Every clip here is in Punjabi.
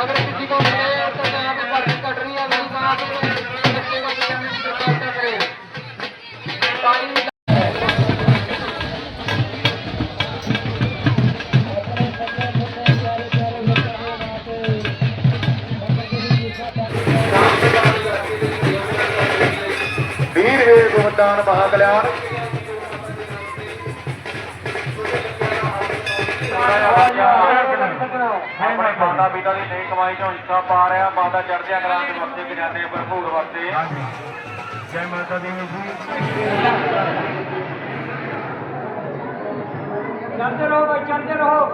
अगर किसी को मिले तो यहाँ पे भर्ती कट रही है वही कहाँ पे बच्चे को सरकार करे टाइम वीर वीर गोदान महाकल्याण ਮਾਤਾ ਪਿਤਾ ਦੀ ਨਈ ਕਮਾਈ ਚੋਂ ਹਿੱਸਾ ਪਾ ਰਿਹਾ। ਮਾਤਾ ਚੜ੍ਹਦਿਆਂ ਕਲਾਂ ਦੇ ਵਰਤੇ ਖਜ਼ਾਨੇ ਭਰਪੂਰ ਵਰਤੇ ਜੈ ਮਾਤਾ ਦੀ ਜੀ। ਚੜ੍ਹਦੇ ਰਹੋ ਭਾਈ ਚੜ੍ਹਦੇ ਰਹੋ।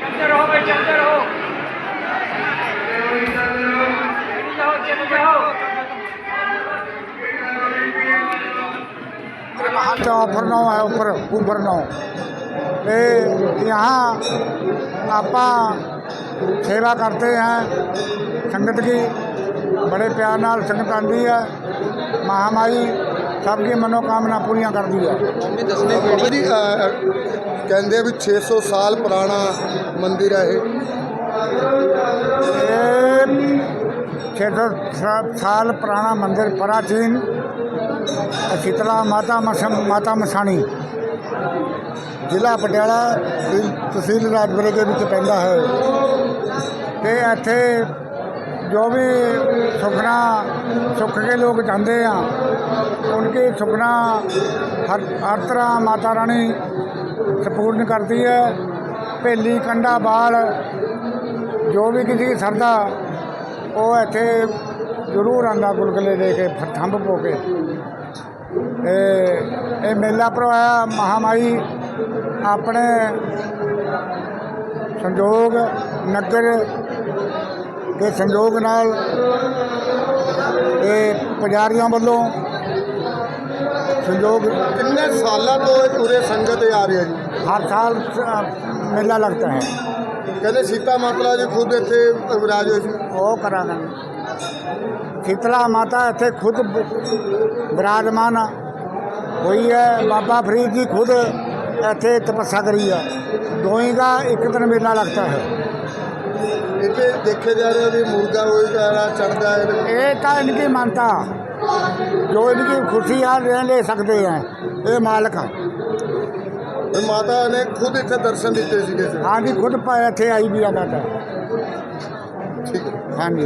ਚੜ੍ਹਦੇ ਰਹੋ ਭਾਈ ਚੜ੍ਹਦੇ ਰਹੋ। अच्छा ऑफर नौ है ऊपर ऊपर नौ ਤੇ यहाँ आपा सेवा करते हैं संगत की बड़े प्यार नाल संगत आती है महामाई सबकी मनोकामना पूरियां करती है ਬਾਬਾ ਜੀ ਅਹ, ਕਹਿੰਦੇ ਆ ਵੀ 600 ਸਾਲ ਪੁਰਾਣਾ ਮੰਦਿਰ ਹੈ ਇਹ छः सौ साल पुराना मंदिर ਸ਼ੀਤਲਾ ਮਾਤਾ ਮਸਮ ਮਾਤਾ ਮਸਾਣੀ। ਜ਼ਿਲ੍ਹਾ ਪਟਿਆਲਾ ਤਹਿਸੀਲ ਰਾਜਪੁਰੇ ਦੇ ਵਿੱਚ ਪੈਂਦਾ ਹੈ। ਤੇ ਇੱਥੇ ਜੋ ਵੀ ਸੁਖਨਾ, ਸੁੱਖ ਕੇ ਲੋਕ ਜਾਂਦੇ ਆ, ਉਨਕੇ ਸੁਖਨਾ ਹਰ ਹਰ ਤਰ੍ਹਾਂ ਮਾਤਾ ਰਾਣੀ ਸਪੂਰਨ ਕਰਦੀ ਹੈ। ਭੇਲੀ, ਕੰਡਾ, ਬਾਲ, ਜੋ ਵੀ ਕਿਸੇ ਸਰਦਾ ਉਹ ਇੱਥੇ ਜ਼ਰੂਰ ਆਂਦਾ ਗੁਲਗਲੇ ਦੇ ਕੇ ਥੰਬ ਪੋ ਕੇ। ਇਹ ਇਹ ਮੇਲਾ ਭਰਵਾਇਆ ਮਹਾਮਾਈ ਆਪਣੇ ਸੰਯੋਗ ਨਗਰ ਦੇ ਸੰਯੋਗ ਨਾਲ ਇਹ ਪੁਜਾਰੀਆਂ ਵੱਲੋਂ ਸੰਯੋਗ ਕਿੰਨੇ ਸਾਲਾਂ ਤੋਂ ਇਹ ਪੂਰੇ ਸੰਗਤ ਆ ਰਹੀ ਹੈ ਜੀ? ਹਰ ਸਾਲ ਮੇਲਾ ਲੱਗਦਾ ਹੈ। ਕਹਿੰਦੇ ਸੀਤਾ ਮਾਤਾ ਜੀ ਖੁਦ ਇੱਥੇ ਵਿਰਾਜ ਹੋਏ ਸੀ ਉਹ ਕਰਾਂਗੇ ਸ਼ੀਤਲਾ ਮਾਤਾ ਇੱਥੇ ਖੁਦ ਬਿਰਾਜਮਾਨ ਹੋਈ ਹੈ ਬਾਬਾ ਫਰੀਦ ਜੀ ਖੁਦ ਇੱਥੇ ਤਪੱਸਿਆ ਕਰੀ ਹੈ ਦੋਈ ਦਾ ਇੱਕ ਦਿਨ ਮੇਲਾ ਲੱਗਦਾ ਹੈ। ਇੱਥੇ ਦੇਖੇ ਜਾ ਰਹੇ ਵੀ ਮੁਰਗਾ ਹੋਈ ਜਾ ਰਿਹਾ ਚੜਦਾ ਹੈ। ਇਹ ਤਾਂ ਇਨਕੀ ਮੰਨਤਾ ਜੋ ਇਨਕੀ ਖੁਸ਼ੀ ਆ ਲੈ ਸਕਦੇ ਆ। ਇਹ ਮਾਲਕ ਆ। ਮਾਤਾ ਨੇ ਖੁਦ ਇੱਥੇ ਦਰਸ਼ਨ ਦਿੱਤੇ ਸੀਗੇ। ਹਾਂਜੀ ਖੁਦ ਇੱਥੇ ਆਈ ਵੀ ਆ ਮਾਤਾ। ਠੀਕ ਹਾਂਜੀ।